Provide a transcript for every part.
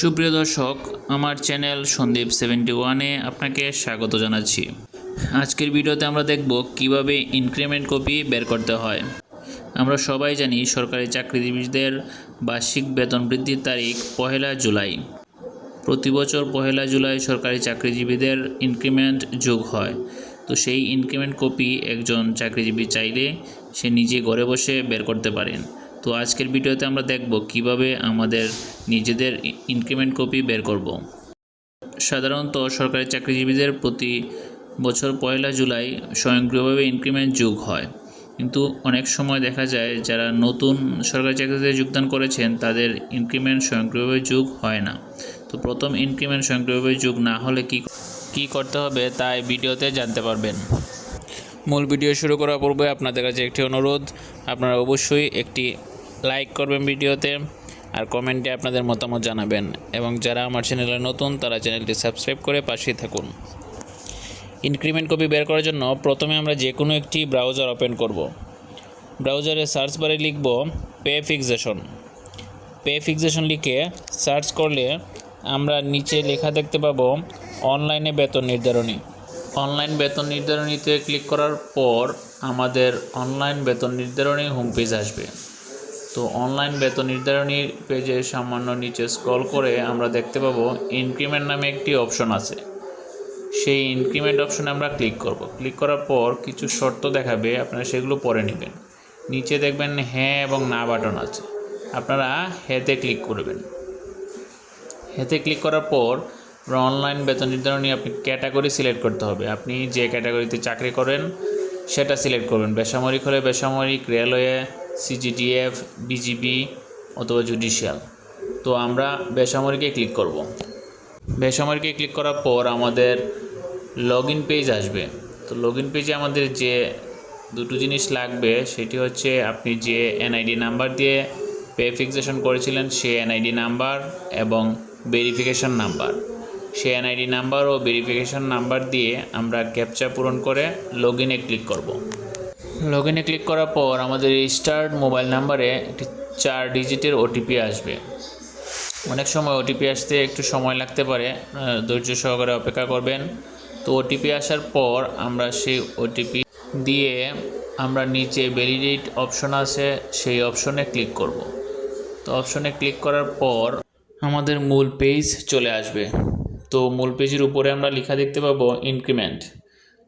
সুপ্রিয় দর্শক, আমার চ্যানেল সন্দীপ সেভেন্টি ওয়ানে আপনাকে স্বাগত জানাচ্ছি। আজকের ভিডিওতে আমরা দেখব কীভাবে ইনক্রিমেন্ট কপি বের করতে হয়। আমরা সবাই জানি সরকারি চাকরিজীবীদের বার্ষিক বেতন বৃদ্ধির তারিখ পহেলা জুলাই। প্রতি বছর পহেলা জুলাই সরকারি চাকরিজীবীদের ইনক্রিমেন্ট যোগ হয়। তো সেই ইনক্রিমেন্ট কপি একজন চাকরিজীবী চাইলে সে নিজে ঘরে বসে বের করতে পারেন। তো আজকের ভিডিওতে আমরা দেখব কীভাবে আমাদের নিজেদের ইনক্রিমেন্ট কপি বের করব। সাধারণত সরকারি চাকরিজীবীদের প্রতি বছর পয়লা জুলাই স্বয়ংক্রিয়ভাবে ইনক্রিমেন্ট যোগ হয়। কিন্তু অনেক সময় দেখা যায় যারা নতুন সরকারি চাকরিতে যোগদান করেছেন, তাদের ইনক্রিমেন্ট স্বয়ংক্রিয়ভাবে যোগ হয় না। তো প্রথম ইনক্রিমেন্ট স্বয়ংক্রিয়ভাবে যোগ না হলে কি কি করতে হবে তাই ভিডিওতে জানতে পারবেন। মূল ভিডিও শুরু করার পূর্বে আপনাদের কাছে একটি অনুরোধ আপনারা অবশ্যই একটি লাইক করবেন ভিডিওতে আর কমেন্টে আপনাদের মতামত জানাবেন। এবং যারা আমার চ্যানেলে নতুন, তারা চ্যানেলটি সাবস্ক্রাইব করে পাশেই থাকুন। ইনক্রিমেন্ট কপি বের করার জন্য প্রথমে আমরা যে কোনো একটি ব্রাউজার ওপেন করব। ব্রাউজারে সার্চ বারে লিখব পে ফিক্সেশন পে ফিক্সেশন লিখে সার্চ করলে আমরা নিচে লেখা দেখতে পাবো, অনলাইনে বেতন নির্ধারণী। অনলাইন বেতন নির্ধারণীতে ক্লিক করার পর আমাদের অনলাইন বেতন নির্ধারণী হোম পেজ আসবে। তো অনলাইন বেতন নির্ধারণী পেজে সামান্য নিচে স্ক্রল করে আমরা দেখতে পাবো ইনক্রিমেন্ট নামে একটি অপশন আছে। সেই ইনক্রিমেন্ট অপশনে আমরা ক্লিক করব। ক্লিক করার পর কিছু শর্ত দেখাবে, আপনারা সেগুলো পরে নেবেন। নিচে দেখবেন হ্যাঁ এবং না বাটন আছে। আপনারা হ্যাঁতে ক্লিক করবেন। হেতে ক্লিক করার পর আপনার অনলাইন বেতন নির্ধারণী আপনি ক্যাটাগরি সিলেক্ট করতে হবে। আপনি যে ক্যাটাগরিতে চাকরি করেন, সেটা সিলেক্ট করবেন। বেসামরিক হলে বেসামরিক রেলওয়ে সিজিডিএফ বিজিবি অথবা জুডিশিয়াল তো আমরা বেসামরিকে ক্লিক করব। বেসামরিকে ক্লিক করার পর আমাদের লগ ইন পেজ আসবে। তো লগ ইন পেজে আমাদের যে দুটো জিনিস লাগবে, সেটি হচ্ছে আপনি যে এনআইডি নাম্বার দিয়ে পে ফিক্সেশন করেছিলেন সেই এনআইডি নাম্বার এবং ভেরিফিকেশন নাম্বার সেই এনআইডি নাম্বার ও ভেরিফিকেশন নাম্বার দিয়ে আমরা ক্যাপচা পূরণ করে লগ ইনে ক্লিক করব। লগ ইনে ক্লিক করার পর আমাদের রেজিস্টার্ড মোবাইল নাম্বারে একটি চার ডিজিটের ওটিপি আসবে। অনেক সময় ওটিপি আসতে একটু সময় লাগতে পারে ধৈর্য সহকারে অপেক্ষা করবেন। তো ওটিপি আসার পর আমরা সেই ওটিপি দিয়ে আমরা নিচে ভ্যালিডেট অপশন আছে, সেই অপশনে ক্লিক করব। তো অপশনে ক্লিক করার পর আমাদের মূল পেজ চলে আসবে। তো মূল পেজের উপরে আমরা লেখা দেখতে পাবো ইনক্রিমেন্ট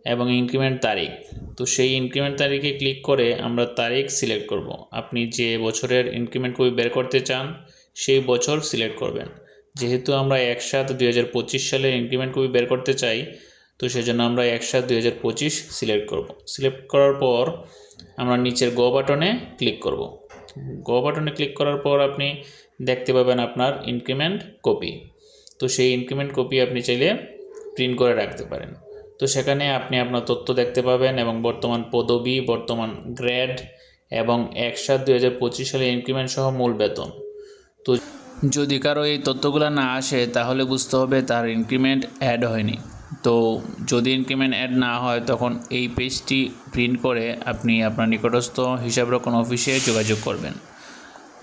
এবং ইনক্রিমেন্ট তারিখ। তো সেই ইনক্রিমেন্ট তারিখে ক্লিক করে আমরা তারিখ সিলেক্ট করব। আপনি যে বছরের ইনক্রিমেন্ট কপি বের করতে চান, সেই বছর সিলেক্ট করবেন। যেহেতু আমরা এক সাত দুই হাজার পঁচিশ সালে ইনক্রিমেন্ট কপি বের করতে চাই, তো সেজন্য আমরা এক সাত দুই হাজার পঁচিশ সিলেক্ট করব। সিলেক্ট করার পর আমরা নিচের গো বাটনে ক্লিক করব। গো বাটনে ক্লিক করার পর আপনি দেখতে পাবেন আপনার ইনক্রিমেন্ট কপি। তো সেই ইনক্রিমেন্ট কপি আপনি চাইলে প্রিন্ট করে রাখতে পারেন। তো সেখানে আপনি আপনার তথ্য দেখতে পাবেন এবং বর্তমান পদবি, বর্তমান গ্রেড এবং এক সাত দুই হাজার পঁচিশ সালে ইনক্রিমেন্ট সহ মূল বেতন। তো যদি কারও এই তথ্যগুলো না আসে, তাহলে বুঝতে হবে তার ইনক্রিমেন্ট অ্যাড হয়নি। তো যদি ইনক্রিমেন্ট অ্যাড না হয়, তখন এই পেজটি প্রিন্ট করে আপনি আপনার নিকটস্থ হিসাবরক্ষণ অফিসে যোগাযোগ করবেন।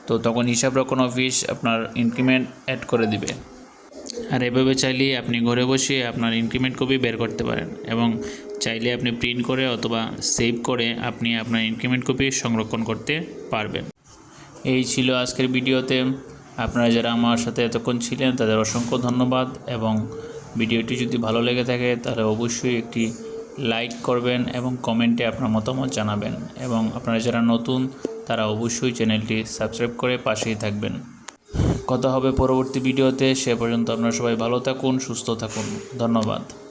তো তখন হিসাবরক্ষণ অফিস আপনার ইনক্রিমেন্ট অ্যাড করে দিবে। আর এভাবে চাইলে আপনি ঘরে বসে আপনার ইনক্রিমেন্ট কপি বের করতে পারেন এবং চাইলে আপনি প্রিন্ট করে অথবা সেভ করে আপনি আপনার ইনক্রিমেন্ট কপি সংরক্ষণ করতে পারবেন। এই ছিল আজকের ভিডিওতে। আপনারা যারা আমার সাথে এতক্ষণ ছিলেন, তাদের অসংখ্য ধন্যবাদ এবং ভিডিওটি যদি ভালো লেগে থাকে, তাহলে অবশ্যই একটি লাইক করবেন এবং কমেন্টে আপনার মতামত জানাবেন এবং আপনারা যারা নতুন, তারা অবশ্যই চ্যানেলটি সাবস্ক্রাইব করে পাশেই থাকবেন। কথা হবে পরবর্তী ভিডিওতে। সে পর্যন্ত আপনারা সবাই ভালো থাকুন সুস্থ থাকুন। ধন্যবাদ।